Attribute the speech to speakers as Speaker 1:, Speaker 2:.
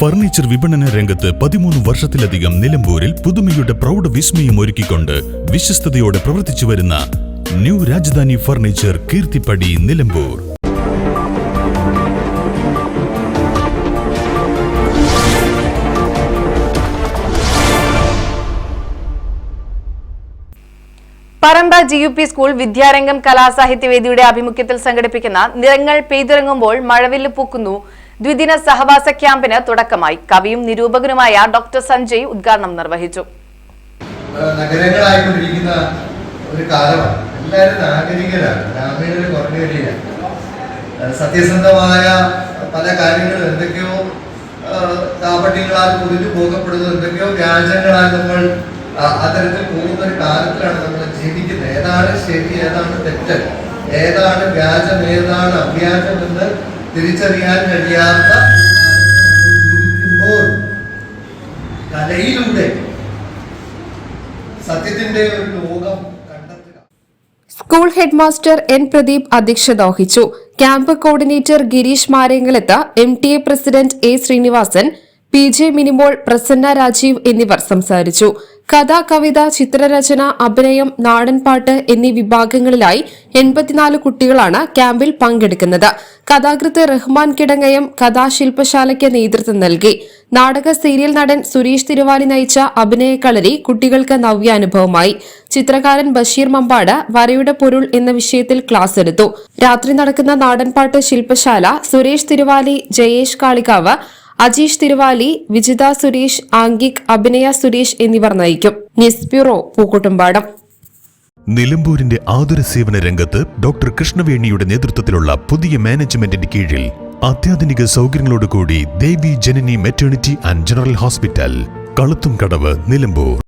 Speaker 1: Furniture വിപണന രംഗത്ത് പതിമൂന്ന് വർഷത്തിലധികം നിലമ്പൂരിൽ പുതുമയുടെ പ്രൗഢ വിസ്മയം ഒരുക്കിക്കൊണ്ട് വിശ്വസ്തയോടെ പ്രവർത്തിച്ചു വരുന്ന new Rajadhani furniture Keerthippadi Nilambur.
Speaker 2: Paramba G U P school വിദ്യാരംഗം കലാസാഹിത്യവേദിയുടെ ആഭിമുഖ്യത്തിൽ സംഘടിപ്പിക്കുന്ന നിറങ്ങൾ പെയ്തിറങ്ങുമ്പോൾ മഴവില്ല് പൂക്കുന്നു. ദ്വിദിന സഹവാസ ക്യാമ്പിന് തുടക്കമായി. കവിയും നിരൂപകനുമായ ഡോക്ടർ സഞ്ജയ് ഉദ്ഘാടനം നിർവഹിച്ചു.
Speaker 3: നഗരങ്ങളായിക്കൊണ്ടിരിക്കുന്ന ഒരു കാലമാണ്. എല്ലാവരും നാഗരികരാണ്. ഗ്രാമീണർ കുറഞ്ഞു വരികയാണ് സത്യസന്ധമായ പല കാര്യങ്ങളും എന്തൊക്കെയോ കാപട്യങ്ങളാൽ പൊതിഞ്ഞു പോകപ്പെടുന്നത് എന്തൊക്കെയോ വ്യാജങ്ങളാൽ നമ്മൾ അത്തരത്തിൽ പോകുന്ന ഒരു കാലത്തിലാണ് നമ്മൾ ജീവിക്കുന്നത്. ഏതാണ് ശരി ഏതാണ് തെറ്റ്? ഏതാണ് വ്യാജം ഏതാണ് അവ്യാജം എന്ന് തിരിച്ചറിയാൻ കഴിയാത്ത ജീവിക്കുമ്പോൾ കലയിലൂടെ സത്യത്തിന്റെ ഒരു ലോകം
Speaker 4: സ്കൂൾ ഹെഡ്മാസ്റ്റർ എൻ പ്രദീപ് അധ്യക്ഷത വഹിച്ചു camp coordinator Gireesh Marenkalath M T A president A Sreenivasan P J Minimol Prasanna Rajeev എന്നിവർ സംസാരിച്ചു. കഥ കവിത ചിത്രരചന അഭിനയം നാടൻപാട്ട് എന്നീ വിഭാഗങ്ങളിലായി എൺപത്തിനാല് കുട്ടികളാണ് ക്യാമ്പിൽ പങ്കെടുക്കുന്നത്. കഥാകൃത്ത് റഹ്മാൻ കിടങ്ങയം കഥാശില്പശാലയ്ക്ക് നേതൃത്വം നൽകി. നാടക സീരിയൽ നടൻ സുരേഷ് തിരുവാലി നയിച്ച അഭിനയക്കളരി കളരി കുട്ടികൾക്ക് നവ്യാനുഭവമായി. ചിത്രകാരൻ ബഷീർ മമ്പാട് വരയുടെ പൊരുൾ എന്ന വിഷയത്തിൽ ക്ലാസ് എടുത്തു. രാത്രി നടക്കുന്ന നാടൻപാട്ട് ശില്പശാല സുരേഷ് തിരുവാലി ജയേഷ് കാളികാവ് അജീഷ് തിരുവാലി വിജിത സുരേഷ് ആംഗിക് അഭിനയ സുരേഷ് എന്നിവർ നയിക്കും. News bureau Pookkottumpadam.
Speaker 1: നിലമ്പൂരിന്റെ ആതുര സേവന രംഗത്ത് ഡോക്ടർ കൃഷ്ണവേണിയുടെ നേതൃത്വത്തിലുള്ള പുതിയ മാനേജ്മെന്റിന്റെ കീഴിൽ അത്യാധുനിക സൗകര്യങ്ങളോടുകൂടി Devi Janani maternity and general hospital Kaluthumkadavu Nilambur.